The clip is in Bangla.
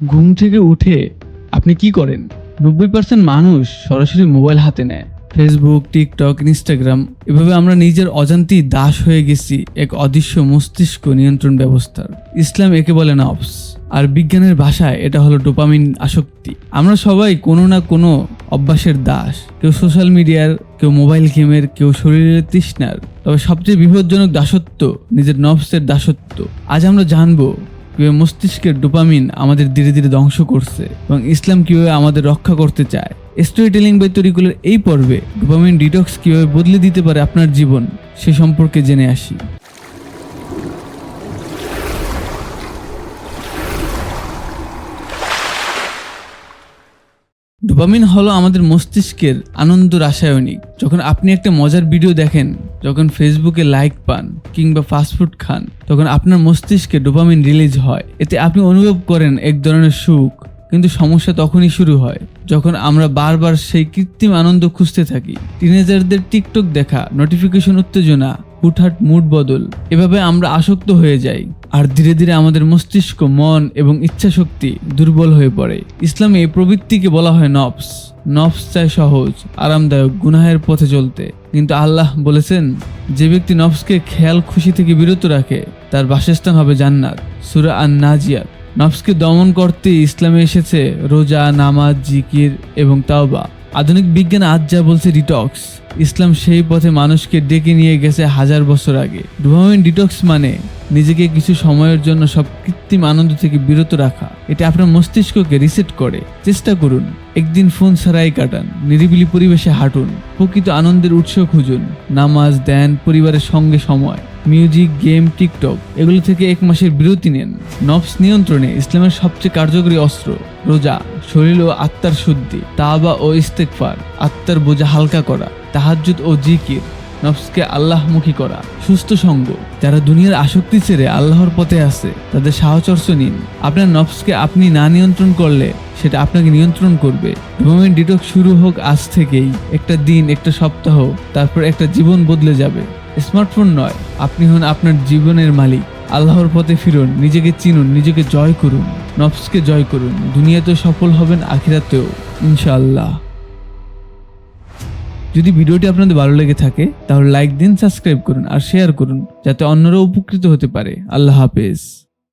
ঘুম থেকে উঠে আপনি কি করেন? নব্বই পার্সেন্ট মানুষ সরাসরি মোবাইল হাতে নেয়। ফেসবুক টিকটক ইনস্টাগ্রাম এভাবে আমরা নিজের অজান্তেই দাস হয়ে গেছি এক অদৃশ্য মস্তিষ্ক নিয়ন্ত্রণ ব্যবস্থার। ইসলাম একে বলে নফস, আর বিজ্ঞানের ভাষায় এটা হলো ডোপামিন আসক্তি। আমরা সবাই কোনো না কোনো অভ্যাসের দাস। কেউ সোশ্যাল মিডিয়ার, কেউ মোবাইল গেমের, কেউ শরীরের তৃষ্ণার। তবে সবচেয়ে বিপজ্জনক দাসত্ব নিজের নফসের দাসত্ব। আজ আমরা জানব কীভাবে মস্তিষ্কের ডোপামিন আমাদের ধীরে ধীরে ধ্বংস করছে এবং ইসলাম কীভাবে আমাদের রক্ষা করতে চায়। স্টোরি টেলিং বাই তরিকুলের এই পর্বে ডোপামিন ডিটক্স কীভাবে বদলে দিতে পারে আপনার জীবন, সে সম্পর্কে জেনে আসি। ডোপামিন হলো আমাদের মস্তিষ্কের আনন্দ রাসায়নিক। যখন আপনি একটা মজার ভিডিও দেখেন, যখন ফেসবুকে লাইক পান কিংবা ফাস্টফুড খান, তখন আপনার মস্তিষ্কে ডোপামিন রিলিজ হয়। এতে আপনি অনুভব করেন এক ধরনের সুখ কিন্তু সমস্যা তখনই শুরু হয় যখন আমরা বারবার সেই কৃত্রিম আনন্দ খুঁজতে থাকি। টিনেজারদের টিকটক দেখা নোটিফিকেশন উত্তেজনা, হুটহাট মুড বদল, এভাবে আমরা আসক্ত হয়ে যাই। আর ধীরে ধীরে আমাদের মস্তিষ্ক, মন এবং ইচ্ছা শক্তি দুর্বল হয়ে পড়ে। ইসলামে এই প্রবৃত্তিকে বলা হয় নফস। নফস চায় সহজ, আরামদায়ক, গুনাহের পথে চলতে। কিন্তু আল্লাহ বলেছেন, যে ব্যক্তি নফসকে খেয়াল, খুশি থেকে বিরত রাখে, তার বাসস্থান হবে জান্নাত। সুরা আন নাজিয়াত নফসকে দমন করতে ইসলামে এসেছে রোজা, নামাজ, জিকির এবং তাওবা। আধুনিক বিজ্ঞান আজ যা বলছে ডিটক্স। ইসলাম সেই পথে মানুষকে ডেকে নিয়ে গেছে হাজার বছর আগে। ডোপামিন ডিটক্স মানে নিজেকে কিছু সময়ের জন্য সব কৃত্রিম আনন্দ থেকে বিরত রাখা। এটা আপনার মস্তিষ্ককে রিসেট করে। চেষ্টা করুন। একদিন ফোন ছাড়াই কাটান। নিরিবিলি পরিবেশে হাঁটুন। প্রকৃত আনন্দের উৎস খুঁজুন। নামাজ দেন পরিবারের সঙ্গে সময়। মিউজিক, গেম, টিকটক, এগুলো থেকে এক মাসের বিরতি নেন। নফস নিয়ন্ত্রণে ইসলামের সবচেয়ে কার্যকরী অস্ত্র, রোজা, শরীর ও আত্মার শুদ্ধি, তাওবা ও ইস্তেকফার আত্মার বোঝা হালকা করা, তাহাজ্জুদ ও জিকির নফসকে আল্লাহমুখী করা, সুস্থ সঙ্গ। যারা দুনিয়ার আসক্তি ছেড়ে আল্লাহর পথে আছে, তাদের সাহচর্য নিন। আপনার নফসকে আপনি না নিয়ন্ত্রণ করলে, সেটা আপনাকে নিয়ন্ত্রণ করবে। ডোপামিন ডিটক শুরু হোক আজ থেকেই। একটা দিন, একটা সপ্তাহ, তারপর একটা জীবন বদলে যাবে। স্মার্টফোন নয়, আপনি হন আপনার জীবনের মালিক। আল্লাহর পথে ফিরুন, নিজেকে চিনুন, নিজেকে জয় করুন, নফসকে জয় করুন। দুনিয়াতেও সফল হবেন, আখিরাতেও, ইনশাআল্লাহ। যদি ভিডিওটি আপনাদের ভালো লেগে থাকে, তাহলে লাইক দিন, সাবস্ক্রাইব করুন, আর শেয়ার করুন, যাতে অন্যরা উপকৃত হতে পারে। আল্লাহ হাফেজ।